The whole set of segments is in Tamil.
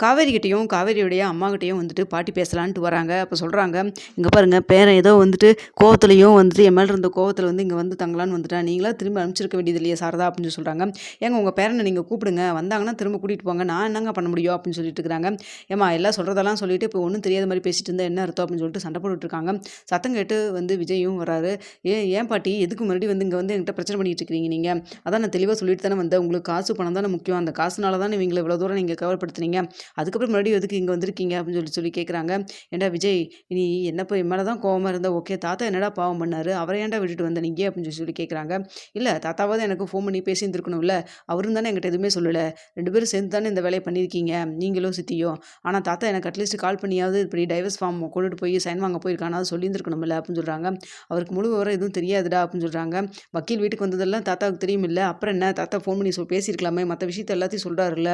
காவேரிக்கிட்டேயும் காவேரியுடைய அம்மாக்கிட்டேயும் வந்துட்டு பாட்டி பேசலான்ட்டு வராங்க. அப்போ சொல்கிறாங்க இங்கே பாருங்கள் பேரன் ஏதோ வந்துட்டு கோவத்துலையும் வந்துட்டு என் மேலே இருந்த கோவத்தில் வந்து இங்கே வந்து தங்கலான்னு வந்துட்டா நீங்களா திரும்ப அனுப்பிச்சிருக்க வேண்டியதில்லையே சாரதா" அப்படின்னு சொல்கிறாங்க "ஏங்க உங்கள் பேரனை நீங்கள் கூப்பிடுங்க. வந்தாங்கன்னா திரும்ப கூட்டிகிட்டு போங்க. நான் என்னங்க பண்ண முடியும்?" அப்படின்னு சொல்லிட்டு இருக்கிறாங்க. "ஏம்மா எல்லாம் சொல்கிறதெல்லாம் சொல்லிட்டு இப்போ ஒன்றும் தெரியாத மாதிரி பேசிட்டு இருந்தால் என்ன அர்த்தம்?" அப்படின்னு சொல்லிட்டு சண்டை போட்டுட்டு இருக்காங்க. சத்தம் கேட்டு வந்து விஜயும் வராரு. "ஏன் ஏன் பாட்டி எதுக்கு முன்னாடி வந்து இங்கே வந்து என்கிட்ட பிரச்சனை பண்ணிட்டு இருக்கிறீங்க நீங்கள் அதான் நான் தெளிவாக சொல்லிட்டு தானே வந்தேன். உங்களுக்கு காசு பணம் தானே முக்கியம். அந்த காசுனால தானே இவங்களை இவ்வளோ தூரம் நீங்கள் கவலைப்படுத்துனீங்க. அதுக்கப்புறம் மறுபடியும் எதுக்கு இங்கே வந்திருக்கீங்க?" அப்படின்னு சொல்லி சொல்லி கேட்குறாங்க. "ஏன்டா விஜய் நீ என்னப்பா என் மேலே தான் கோவமாக இருந்தா ஓகே. தாத்தா என்னடா பாவம் பண்ணார் அவரை ஏன்டா விட்டுட்டு வந்த நீங்க?" அப்படின்னு சொல்லி சொல்லி கேட்குறாங்க. இல்லை தாத்தாவாவது எனக்கு ஃபோன் பண்ணி பேசியிருந்துருக்கணும்ல அவரும் தானே என்கிட்ட எதுவுமே சொல்லலை ரெண்டு பேரும் சேர்ந்து தானே இந்த வேலையை பண்ணியிருக்கீங்க. நீங்களும் சித்தியும். ஆனால் தாத்தா எனக்கு அட்லீஸ்ட் கால் பண்ணியாவது இப்படி டைவர்ஸ் ஃபார்ம் கொண்டுட்டு போய் சைன் வாங்க போயிருக்கானாவது சொல்லியிருந்திருக்கணும்ல." அப்படின்னு சொல்கிறாங்க "அவருக்கு முழு விவரம் எதுவும் தெரியாதுடா" அப்படின்னு சொல்கிறாங்க "வக்கீல் வீட்டுக்கு வந்ததெல்லாம் தாத்தாவுக்கு தெரியுமில்ல. அப்புறம் என்ன தாத்தா ஃபோன் பண்ணி சொல் பேசியிருக்கலாமே. மற்ற விஷயத்த எல்லாத்தையும் சொல்கிறாருல்ல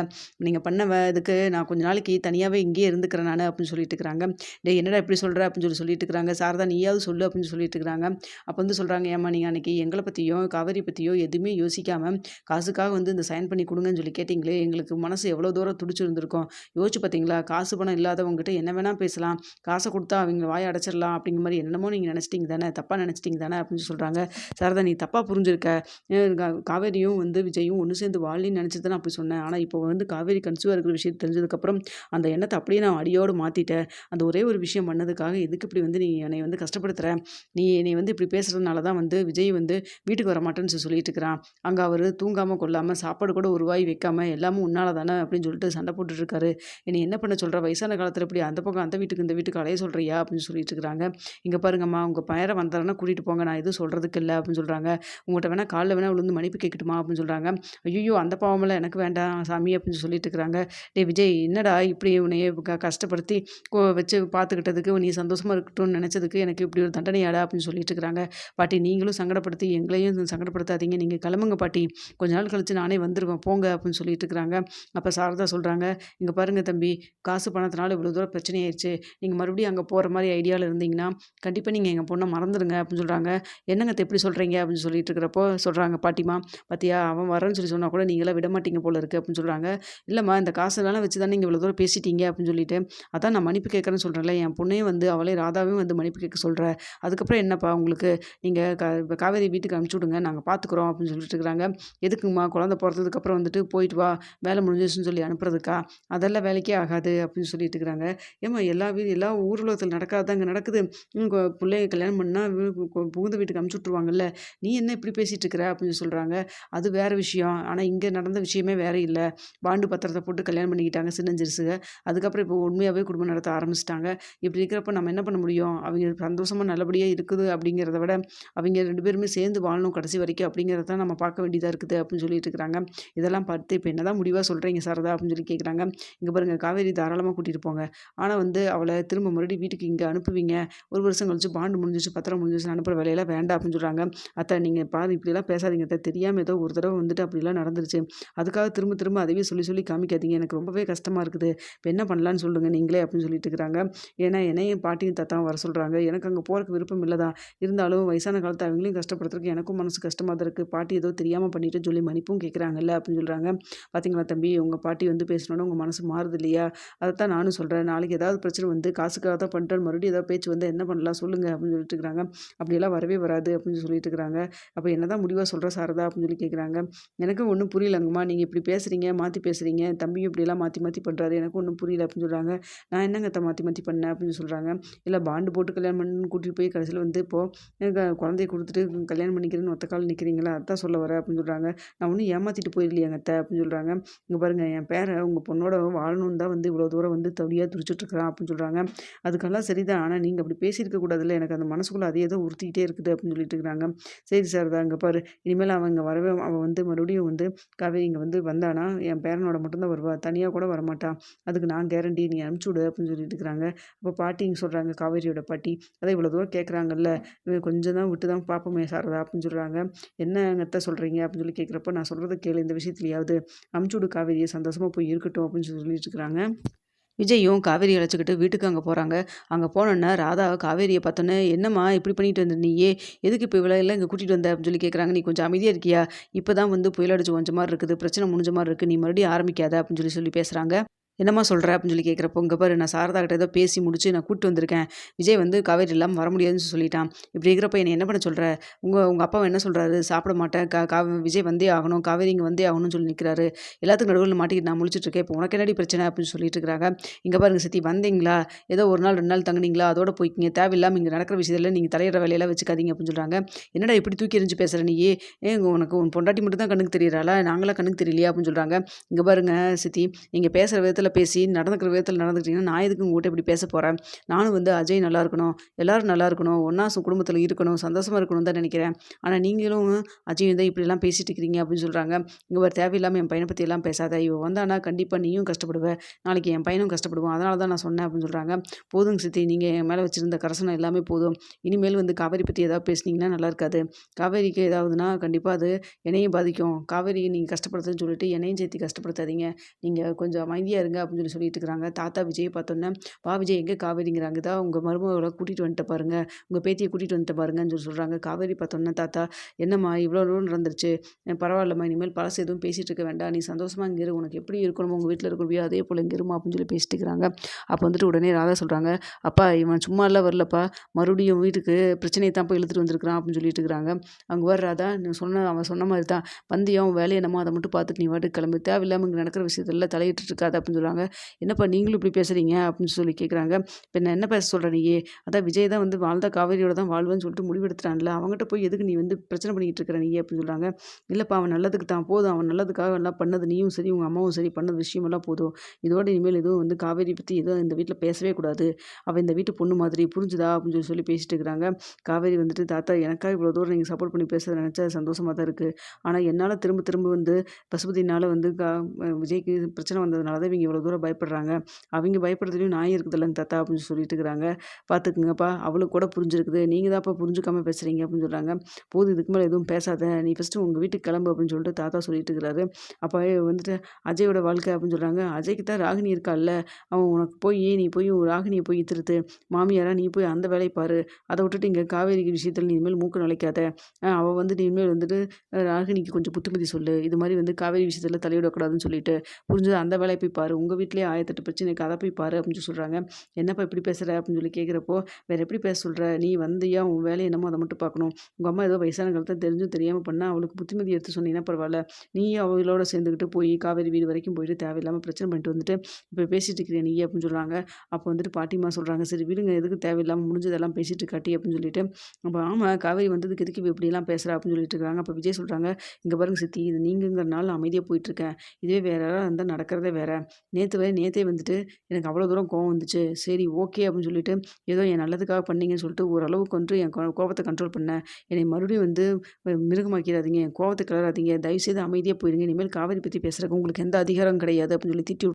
நீங்கள் பண்ண இதுக்கு நான் நான் கொஞ்ச நாளைக்கு தனியாகவே இங்கேயே இருந்துக்கிறேன் நான் அப்படின்னு சொல்லிட்டு இருக்கிறாங்க. "டேய் என்னடா இப்படி சொல்கிற அப்படின்னு சொல்லி சொல்லிட்டு இருக்கிறாங்க. "சாரதா நீயாவது சொல்லு" அப்படின்னு சொல்லிட்டு இருக்கிறாங்க. அப்போ வந்து சொல்கிறாங்க ஏமா நீங்கள் அன்னைக்கு எங்களை பற்றியோ காவேரி பற்றியோ எதுவுமே யோசிக்காமல் காசுக்காக வந்து இந்த சைன் பண்ணி கொடுங்கன்னு சொல்லி கேட்டிங்களே எங்களுக்கு மனசு எவ்வளோ தூரம் துடிச்சிருந்துருக்கோம் யோசிச்சு பார்த்தீங்களா? காசு பணம் இல்லாதவங்ககிட்ட என்ன வேணால் பேசலாம். காசை கொடுத்தா அவங்க வாய அடைச்சிடலாம் அப்படிங்கிற மாதிரி என்னமோ நீங்கள் நினச்சிட்டிங்க தானே? தப்பாக நினச்சிட்டிங்க தானே?" அப்படின்னு சொல்கிறாங்க "சாரதா நீ தப்பாக புரிஞ்சிருக்க. காவேரியும் வந்து விஜயும் ஒன்று சேர்ந்து வாழலைன்னு நினைச்சு தான் அப்படி சொன்னேன். ஆனால் இப்போ வந்து காவேரி கன்சியூவாக இருக்கிற விஷயம் அதுக்கப்புறம் அந்த எண்ணத்தை அப்படியே நான் அடியோடு மாற்றிட்டேன் அந்த ஒரே ஒரு விஷயம் பண்ணதுக்காக எதுக்கு இப்படி வந்து நீ என்னைய வந்து கஷ்டப்படுத்துகிற நீ என்னைய வந்து இப்படி பேசுகிறதுனால தான் வந்து விஜய் வந்து வீட்டுக்கு வரமாட்டேன்னு மாட்டேன்னு சொல்லிட்டு இருக்கிறான். அங்கே அவர் தூங்காமல் கொள்ளாமல் சாப்பாடு கூட ஒரு வாய் வைக்காம எல்லாமும் உன்னால தானே அப்படின்னு சொல்லிட்டு சண்டை போட்டுட்ருக்காரு என்னை என்ன பண்ண சொல்கிற வயசான காலத்தில் இப்படி அந்த பக்கம் அந்த வீட்டுக்கு இந்த வீட்டுக்கு அலைய சொல்கிறியா அப்படின்னு சொல்லிட்டு இருக்கிறாங்க. இங்கே பாருங்கம்மா உங்கள் பேரன் வந்தாருன்னா கூட்டிகிட்டு போங்க. நான் எதுவும் சொல்கிறதுக்கு இல்லை அப்படின்னு சொல்கிறாங்க உங்கள்கிட்ட வேணால் காலைல வேணால் விழுந்து மன்னிப்பு கேட்கட்டுமா?" அப்படின்னு சொல்கிறாங்க ஐயோ அந்த பாவமெல்லாம் எனக்கு வேண்டாம் சாமி" அப்படின்னு சொல்லிட்டு இருக்கிறாங்க. "டேய் விஜய் என்னடா இப்படி உன்னைய க கஷ்டப்படுத்தி வச்சு பார்த்துக்கிட்டதுக்கு, நீ சந்தோஷமாக இருக்கட்டும்னு நினச்சதுக்கு எனக்கு இப்படி ஒரு தண்டனையாடா?" அப்படின்னு சொல்லிட்டு இருக்கிறாங்க. "பாட்டி நீங்களும் சங்கடப்படுத்தி எங்களையும் சங்கடப்படுத்தாதீங்க. நீங்கள் கிளம்புங்க பாட்டி. கொஞ்ச நாள் கழித்து நானே வந்துடுவேன் போங்க" அப்படின்னு சொல்லிட்டு இருக்கிறாங்க. அப்போ சாரதா சொல்கிறாங்க இங்கே பாருங்க தம்பி, காசு பணத்தினால இவ்வளோ தூரம் பிரச்சனை ஆயிருச்சு. நீங்கள் மறுபடியும் அங்கே போகிற மாதிரி ஐடியாவில் இருந்தீங்கன்னா, கண்டிப்பாக நீங்கள் எங்கள் பொண்ணை மறந்துடுங்க அப்படின்னு சொல்கிறாங்க "என்னங்க எப்படி சொல்கிறீங்க அப்படின்னு சொல்லிட்டு இருக்கிறப்போ சொல்கிறாங்க பாட்டிமா, "பாத்தியா அவன் வரேன்னு சொல்லி சொன்னால் கூட நீங்களே விட மாட்டீங்க போல இருக்கு" அப்படின்னு சொல்கிறாங்க இல்லைம்மா இந்த காசுலாம் வச்சு தானே நீங்கள் இவ்வளோ தூரம் பேசிட்டீங்க" அப்படின்னு சொல்லிட்டு, "அதான் நான் மன்னிப்பு கேட்குறேன்னு சொல்கிறேன்ல என் பொண்ணையும் வந்து அவளே ராதாவையும் வந்து மன்னிப்பு கேட்க சொல்கிற அதுக்கப்புறம் என்னப்பா உங்களுக்கு? நீங்கள் க காவேரி வீட்டுக்கு அனுப்பிச்சி விடுங்க. நாங்கள் பார்த்துக்குறோம்" அப்படின்னு சொல்லிட்டு இருக்கிறாங்க. "எதுக்கும்மா குழந்த பிறந்ததுக்கப்புறம் வந்துட்டு போயிட்டு வா. வேலை முடிஞ்சிச்சுன்னு சொல்லி அனுப்புறதுக்கா? அதெல்லாம் வேலைக்கே ஆகாது" அப்படின்னு சொல்லிட்டு இருக்கிறாங்க. "ஏம்மா எல்லா வீ எல்லா ஊர் நடக்காதாங்க நடக்குது. பிள்ளைய கல்யாணம் பண்ணால் புகுந்த வீட்டுக்கு அனுப்பிச்சி விட்ருவாங்கல்ல நீ என்ன இப்படி பேசிகிட்டு இருக்கிற?" அப்படின்னு சொல்கிறாங்க "அது வேறு விஷயம். ஆனால் இங்கே நடந்த விஷயமே வேறு இல்லை பாண்டு பத்திரத்தை போட்டு கல்யாணம் பண்ணிக்கிட்டாங்க சின்னஞ்சிறுசுக. அதுக்கப்புறம் இப்போ உண்மையாகவே குடும்பம் நடத்த ஆரம்பிச்சிட்டாங்க இப்படி இருக்கிறப்ப நம்ம என்ன பண்ண முடியும்? அவங்க சந்தோஷமாக நல்லபடியாக இருக்குது அப்படிங்கிறத விட, அவங்க ரெண்டு பேருமே சேர்ந்து வாழணும் கடைசி வரைக்கும் அப்படிங்கிறத தான் நம்ம பார்க்க வேண்டியதாக இருக்குது" அப்படின்னு சொல்லிட்டு இருக்கிறாங்க. "இதெல்லாம் பார்த்து இப்போ என்ன தான் முடிவாக சொல்கிறீங்க சாரதா?" அப்படின்னு சொல்லி கேட்குறாங்க. இங்கே பாருங்க காவேரி தாராளமாக கூட்டிகிட்டு போங்க. ஆனால் வந்து அவளை திரும்ப மறுபடியும் வீட்டுக்கு இங்கே அனுப்புவீங்க. ஒரு வருஷம் கழிச்சு பாண்டு முடிஞ்சிருச்சு, பத்திரம் முடிஞ்சிச்சு அனுப்புற வேலையெல்லாம் வேண்டாம்" அப்படின்னு சொல்கிறாங்க அத்தை நீங்கள் பாரு இப்படிலாம் பேசாதீங்க அத்த. தெரியாமல் ஏதோ ஒரு தடவை வந்துட்டு அப்படிலாம் நடந்துருச்சு. அதுக்காக திரும்ப திரும்ப அதையே சொல்லி சொல்லி காமிக்காதீங்க. எனக்கு ரொம்பவே கஷ்டம் கஷ்டமாக இருக்குது. இப்போ என்ன பண்ணலான்னு சொல்லுங்கள் நீங்களே" அப்படின்னு சொல்லிட்டு இருக்கிறாங்க. ஏன்னா என்னையும் பாட்டியும் தாத்தாவும் வர சொல்கிறாங்க எனக்கு அங்கே போகிறக்கு விருப்பம் இல்ல தான். இருந்தாலும் வயசான காலத்துல அவங்களையும் கஷ்டப்படுத்துறதுக்கு எனக்கும் மனசு கஷ்டமாக தான் இருக்குது பாட்டி ஏதோ தெரியாமல் பண்ணிட்டு சொல்லி மன்னிப்பும் கேட்குறாங்கல்ல அப்படின்னு சொல்கிறாங்க பார்த்தீங்களா தம்பி உங்கள் பாட்டி வந்து பேசினோனே உங்கள் மனசு மாறுது இல்லையா? அதத்தான் நானும் சொல்கிறேன் நாளைக்கு ஏதாவது பிரச்சனை வந்து காசுக்காக தான் பண்ணிட்டோன்னு மறுபடியும் ஏதாவது பேச்சு வந்து என்ன பண்ணலாம் சொல்லுங்கள் அப்படின்னு சொல்லிட்டு இருக்கிறாங்க. "அப்படியெல்லாம் வரவே வராது" அப்படின்னு சொல்லிட்டு இருக்கிறாங்க. என்ன தான் முடிவாக சொல்கிறேன் சாரதா?" அப்படின்னு சொல்லி கேட்குறாங்க. "எனக்கும் ஒன்றும் புரியலங்கம்மா. நீங்கள் இப்படி பேசுகிறீங்க மாற்றி பேசுறீங்க. தம்பியும் இப்படியெல்லாம் மாற்றி மாற்றி பண்ணுறாரு எனக்கு ஒன்றும் புரியல" அப்படின்னு சொல்கிறாங்க "நான் என்னங்க அத்த மாற்றி மாற்றி பண்ணேன்?" அப்படின்னு சொல்கிறாங்க இல்லை பாண்டு போட்டு கல்யாணம் பண்ணணும்னு கூட்டிகிட்டு போய் கடைசியில் வந்து இப்போது க குழந்தைய கொடுத்துட்டு கல்யாணம் பண்ணிக்கிறேன்னு ஒத்த கால் நிற்கிறீங்களா அதான் சொல்ல வரேன்" அப்படின்னு சொல்கிறாங்க "நான் ஒன்றும் ஏமாற்றிட்டு போயிடலையாங்க அத்த" அப்படின்னு சொல்கிறாங்க இங்கே பாருங்கள் என் பேரன் உங்கள் பொண்ணோட வாழணும்னு தான் வந்து இவ்வளோ தூரம் வந்து தவியாக துடிச்சிட்ருக்கிறான் அப்படின்னு சொல்கிறாங்க "அதுக்கெல்லாம் சரிதான். ஆனால் நீங்கள் அப்படி பேசியிருக்க கூடாதுல்ல. எனக்கு அந்த மனசுக்குள்ளே அதே ஏதோ உறுத்திக்கிட்டே இருக்குது" அப்படின்னு சொல்லிட்டு இருக்கிறாங்க. "சரி சார் தான் இங்கே பாரு. இனிமேல் அவன் இங்கே வரவே அவன் வந்து மறுபடியும் வந்து காவேரி இங்கே வந்து வந்தான்னா, என் பேரனோட மட்டும்தான் வருவா. தனியாக கூட வரமாட்டா. அதுக்கு நான் கேரண்டி. நீ அனுப்பிச்சு விடு" அப்படின்னு சொல்லிட்டு இருக்கிறாங்க. அப்போ பாட்டிங்க சொல்கிறாங்க காவேரியோட பாட்டி, "அதான் இவ்வளோ தூரம் கேட்குறாங்கல்ல. கொஞ்சம் தான் விட்டு தான் பார்ப்போமே சாரதா" அப்படின்னு சொல்கிறாங்க என்ன அத்த சொல்கிறீங்க அப்படின்னு சொல்லி கேட்குறப்ப "நான் சொல்கிறத கேளு இந்த விஷயத்துலையாவது அனுப்பிச்சு விடு காவேரியை சந்தோஷமாக போய் இருக்கட்டும்" அப்படின்னு சொல்லி சொல்லிட்டு இருக்கிறாங்க. விஜயும் காவேரி அழைச்சிக்கிட்டு வீட்டுக்கு அங்கே போகிறாங்க அங்கே போனோன்னா ராதா காவேரியை பார்த்தோன்னே, "என்னம்மா இப்படி பண்ணிட்டு வந்த நீயே எதுக்கு இப்போ இவ்வளோ எல்லாம் இங்கே கூட்டிகிட்டு வந்த?" அப்படின்னு சொல்லி கேட்குறாங்க. "நீ கொஞ்சம் அமைதியாக இருக்கியா? இப்போ தான் வந்து புயல் அடிச்சு ஓஞ்ச இருக்குது. பிரச்சனை முடிஞ்ச மாதிரி இருக்குது நீ மறுபடியும் ஆரம்பிக்காத" அப்படின்னு சொல்லி சொல்லி பேசுகிறாங்க என்னம்மா சொல்கிற அப்படின்னு சொல்லி கேட்குறப்போ இங்கே பாரு நான் சாரதா கிட்ட ஏதோ பேசி முடிச்சு நான் கூப்பிட்டு வந்திருக்கேன். விஜய் வந்து காவேரி இல்லாமல் வர முடியாதுன்னு சொல்லிட்டான். இப்படி இருக்கிறப்ப என்னை என்ன பண்ண சொல்கிற உங்கள் உங்கள் அப்பா என்ன சொல்கிறாரு சாப்பிட மாட்டேன். கா கா விஜய் வந்தே ஆகணும். காவேரி இங்கே வந்தே ஆகணும்னு சொல்லி நிற்கிறாரு எல்லாத்துக்கும் நடுவில் மாட்டிக்கிட்டு நான் முழிச்சிட்டு இருக்கேன். இப்போ உனக்கு என்னடி பிரச்சனை? அப்படின்னு சொல்லிட்டு இருக்கிறாங்க. இங்கே பாருங்க சித்தி வந்தீங்களா? ஏதோ ஒரு நாள் ரெண்டு நாள் தங்குனீங்களா? அதோட போய்க்கிங்க. தேவையில்லாமல் இங்கே நடக்கிற விஷயத்தில் நீங்கள் தலையிட வேலையெல்லாம் வச்சுக்காதீங்க. அப்படின்னு சொல்கிறாங்க என்னடா இப்படி தூக்கி எறிஞ்சு பேசுகிற நீ? ஏன் உனக்கு உன் பொண்டாட்டி மட்டும் தான் கண்ணுக்கு தெரியறாளா? நாங்களாம் கண்ணுக்கு தெரியலையா? அப்படின்னு சொல்கிறாங்க இங்கே பாருங்க சித்தி நீங்கள் பேசுகிற விதத்தில் பேசி நடந்துக்கிற விதத்தில் நடந்துக்கிட்டீங்கன்னா நான் எதுக்கு உங்கள்கிட்ட இப்படி பேச போகிறேன் நானும் வந்து அஜய் நல்லா இருக்கணும் எல்லோரும் நல்லா இருக்கணும் ஒன்றா குடும்பத்தில் இருக்கணும் சந்தோஷமாக இருக்கணும் தான் நினைக்கிறேன். ஆனால் நீங்களும் அஜய் வந்து இப்படிலாம் பேசிட்டு இருக்கிறீங்க அப்படின்னு சொல்கிறாங்க இங்கே ஒரு தேவையில்லாமல் என் பையனை பற்றி எல்லாம் பேசாத. இவ வந்தானா கண்டிப்பாக நீயும் கஷ்டப்படுவேன் நாளைக்கு என் பையனும் கஷ்டப்படுவான். அதனால தான் நான் சொன்னேன் அப்படின்னு சொல்கிறாங்க போதுங்க சித்தி நீங்கள் என் மேலே வச்சுருந்த கரசனம் எல்லாமே போதும். இனிமேல் வந்து காவேரி பற்றி ஏதாவது பேசுனீங்கன்னா நல்லா இருக்காது. காவேரிக்கு ஏதாவதுனா கண்டிப்பாக அது என்னையும் பாதிக்கும். காவேரி நீங்கள் கஷ்டப்படுத்துன்னு சொல்லிட்டு என்னையும் சேர்த்து கஷ்டப்படுத்தாதீங்க. நீங்கள் கொஞ்சம் அமைதியாக இருங்க. அப்படின்னு சொல்லி சொல்லிட்டு இருக்கிறாங்க தாத்தா விஜய் பார்த்தோன்னே வா விஜய் எங்கே காவேரிங்கிறாங்க? தான் உங்கள் மருமகளை கூட்டிகிட்டு வந்துட்டு பாருங்க. உங்கள் பேத்தியை கூட்டிகிட்டு வந்துட்டு பாருங்கன்னு சொல்லி சொல்கிறாங்க காவேரி பார்த்தோன்னே தாத்தா என்னம்மா இவ்வளோ தூரம் நடந்துருச்சு? பரவாயில்லம்மா இனிமேல் பழசு எதுவும் பேசிகிட்டு இருக்க வேண்டாம். நீ சந்தோஷமாக இங்கே இரு. உனக்கு எப்படி இருக்கணுமோ உங்கள் வீட்டில் இருக்கணும் அதே போல் இங்கே இருமா அப்படின்னு சொல்லி பேசிட்டு இருக்கிறாங்க அப்போ வந்துட்டு உடனே ராதா சொல்கிறாங்க அப்பா இவன் சும்மா எல்லாம் வரலப்பா. மறுபடியும் வீட்டுக்கு பிரச்சனையை தான் போய் இழுத்துட்டு வந்திருக்கிறான் அப்படின்னு சொல்லிட்டு இருக்கிறாங்க அங்கே வர ராதா நீ சொன்ன அவன் சொன்ன மாதிரி தான். வந்தியும் வேலையை என்னமோ அதை மட்டும் பார்த்துட்டு நீ வாட்டுக்கு கிளம்பி. தேவையில்லாமல் இங்கே நடக்கிற விஷயத்தில் தலையிட்டு இருக்காது அப்படின்னு சொல்கிறாங்க என்னப்பா நீங்களும் இப்படி பேசுகிறீங்க அப்படின்னு சொல்லி கேட்குறாங்க இப்போ நான் என்ன பேச சொல்கிறேன் நீயே? அதான் விஜய் தான் வந்து வாழ்ந்த காவேரியோட தான் வாழ்வேன்னு சொல்லிட்டு முடிவெடுத்துட்டான்ல. அவங்ககிட்ட போய் எதுக்கு நீ வந்து பிரச்சனை பண்ணிக்கிட்டு இருக்கிற நீ அப்படின்னு சொல்கிறாங்க இல்லைப்பா அவன் நல்லதுக்கு தான் போதும். அவன் நல்லதுக்காக எல்லாம் பண்ணது நீயும் சரி உங்கள் அம்மாவும் சரி பண்ணது விஷயமெல்லாம் போதும். இதோட இனிமேல் எதுவும் வந்து காவேரி பற்றி எதுவும் இந்த வீட்டில் பேசவே கூடாது. அவள் இந்த வீட்டு பொண்ணு மாதிரி புரிஞ்சுதா? அப்படின்னு சொல்லி சொல்லி பேசிட்டு இருக்கிறாங்க. காவேரி வந்துட்டு தாத்தா எனக்காக இவ்வளோ தூரம் நீங்கள் சப்போர்ட் பண்ணி பேசுறது நினச்சா சந்தோஷமாக தான் இருக்குது ஆனால் என்னால் திரும்ப திரும்ப வந்து பசுபதினால் வந்து கா விஜய்க்கு பிரச்சனை வந்ததுனால தான் இவங்க இவ்வளோ தூரம் பயப்படுறாங்க. அவங்க பயப்படுறதுலையும் நான் இருக்குதுல்லங்க தாத்தா அப்படின்னு சொல்லிட்டு இருக்கிறாங்க. பார்த்துக்குங்கப்பா அவளுக்கு கூட புரிஞ்சிருக்குது. நீங்கள் தான்ப்பா புரிஞ்சுக்காமல் பேசுகிறீங்க அப்படின்னு சொல்கிறாங்க போது இதுக்கு மேலே எதுவும் பேசாத. நீ ஃபஸ்ட்டு உங்கள் வீட்டுக்கு கிளம்பு அப்படின்னு சொல்லிட்டு தாத்தா சொல்லிட்டு இருக்கிறாரு. அப்போ வந்துட்டு அஜயோட வாழ்க்கை அப்படின்னு சொல்கிறாங்க அஜய்க்கு தான் ராகினி இருக்கால்ல அவன் உனக்கு போய் நீ போய் ராகினியை போய் திருத்து மாமியாரா நீ போய் அந்த வேலையை பாரு. அதை விட்டுட்டு இங்கே காவேரி விஷயத்தில் நீ இனிமேல் மூக்கு நிலைக்காத அவள் வந்து நீ இனிமேல் வந்துட்டு ராகினிக்கு கொஞ்சம் புத்துமதி சொல்லு. இது மாதிரி வந்து காவேரி விஷயத்தில் தலையிடக்கூடாதுன்னு சொல்லிட்டு புரிஞ்சது அந்த வேலையை போய் பாரு. உங்கள் வீட்லேயே ஆயிரத்தெட்டு பிரச்சனைக்கு அதை போய் பாரு அப்படின்னு சொல்கிறாங்க என்னப்பா இப்படி பேசுகிற அப்படின்னு சொல்லி கேட்குறப்போ வேறு எப்படி பேச சொல்கிற நீ வந்தியா? உன் வேலையை என்னமோ அதை மட்டும் பார்க்கணும். உங்கள் அம்மா ஏதோ வயசான காலத்தை தெரிஞ்சும் தெரியாமல் பண்ணால் அவளுக்கு புத்திமதி எடுத்து சொன்னீங்கன்னா பரவாயில்ல. நீ அவளோட சேர்ந்துக்கிட்டு போய் காவேரி வீடு வரைக்கும் போயிட்டு தேவையில்லாமல் பிரச்சனை பண்ணிட்டு வந்துட்டு இப்போ பேசிகிட்டு இருக்கிறேன் நீ அப்படின்னு சொல்கிறாங்க அப்போ வந்துட்டு பாட்டிமா சொல்கிறாங்க சரி விடுங்க எதுக்கு தேவையில்லாமல் முடிஞ்சதெல்லாம் பேசிட்டு காட்டி அப்படின்னு சொல்லிட்டு. அப்போ ஆமாம் காவேரி வந்ததுக்கு எதுக்கு இப்படிலாம் பேசுகிறா அப்படின்னு சொல்லிட்டு இருக்காங்க. அப்போ விஜய் சொல்கிறாங்க இங்கே பாருங்க சித்தி இது நீங்கிறனால அமைதியாக போயிட்டுருக்கேன் இதுவே வேறு யாராவது இருந்தால் நடக்கிறதே வேறு. நேற்று வரை நேற்றே வந்துட்டு எனக்கு அவ்வளோ தூரம் கோவம் வந்துச்சு. சரி ஓகே அப்படின்னு சொல்லிட்டு ஏதோ என் நல்லதுக்காக பண்ணீங்கன்னு சொல்லிட்டு ஓரளவுக்கு வந்து என் கோபத்தை கண்ட்ரோல் பண்ணேன் என்னை மறுபடியும் வந்து மிருகமாக்கிறாதீங்க என் கோவத்தை கிளறாதீங்க. தயவுசெய்து அமைதியாக போயிடுங்க இனிமேல் காவேரி பற்றி பேசுகிறக்கு உங்களுக்கு எந்த அதிகாரம் கிடையாது அப்படின்னு சொல்லி திட்டி